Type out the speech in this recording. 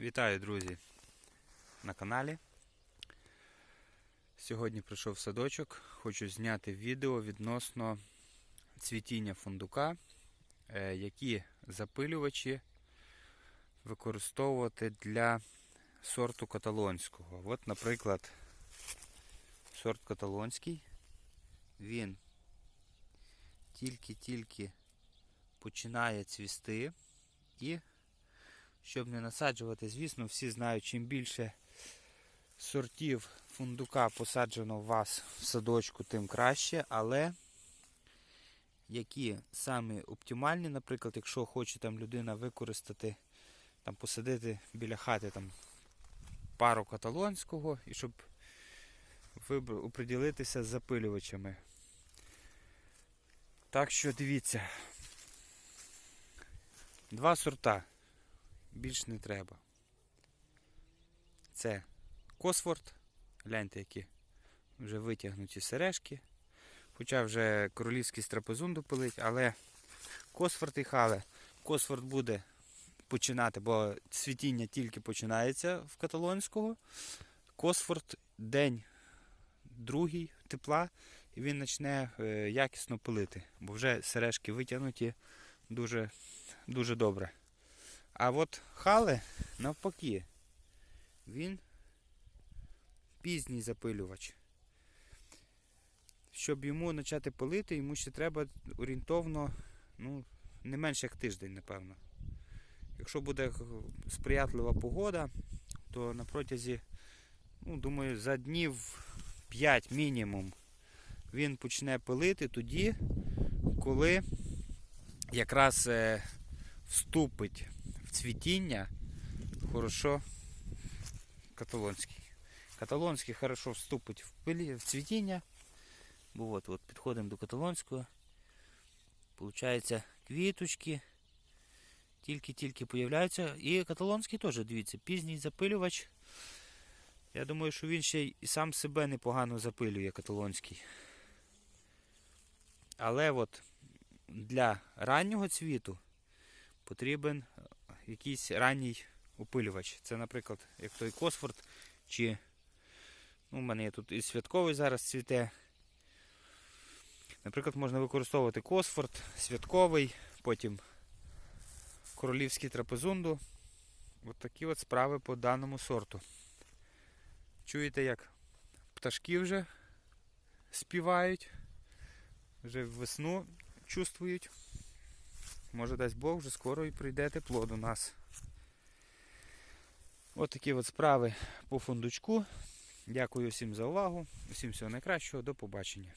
Вітаю, друзі, на каналі. Сьогодні прийшов садочок. Хочу зняти відео відносно цвітіння фундука, е, які запилювачі використовувати для сорту каталонського. От, наприклад, сорт каталонський. Він тільки-тільки починає цвісти і щоб не насаджувати, звісно, всі знають, чим більше сортів фундука посаджено у вас в садочку, тим краще. Але які самі оптимальні, наприклад, якщо хоче там людина використати, там посадити біля хати там пару каталонського і щоб оприділитися з запилювачами. Так що дивіться. Два сорта більш не треба. Це Косфорд. Гляньте, які вже витягнуті сережки. Хоча вже королівський страпезунду пилить, але Косфорд і хале. Косфорд буде починати, бо цвітіння тільки починається в каталонського. Косфорд день другий тепла, і він почне е, якісно пилити, бо вже сережки витягнуті дуже, дуже добре. А от хале навпаки, він пізній запилювач. Щоб йому почати пилити, йому ще треба орієнтовно ну, не менше як тиждень, напевно. Якщо буде сприятлива погода, то на протязі, ну, думаю, за днів 5 мінімум він почне пилити тоді, коли якраз е, вступить цвітіння хорошо каталонський. Каталонський хорошо вступить в, пилі, в цвітіння. Бо от, от підходимо до каталонського. Получається квіточки. Тільки-тільки появляються. І каталонський теж, дивіться, пізній запилювач. Я думаю, що він ще і сам себе непогано запилює каталонський. Але от для раннього цвіту потрібен якийсь ранній опилювач. Це, наприклад, як той Косфорд, чи ну, у мене є тут і святковий зараз цвіте. Наприклад, можна використовувати Косфорд, святковий, потім королівський трапезунду. От такі от справи по даному сорту. Чуєте, як пташки вже співають, вже весну чувствують. Може дасть Бог, вже скоро і прийде тепло до нас. От такі от справи по фундучку. Дякую всім за увагу. Усім всього найкращого. До побачення.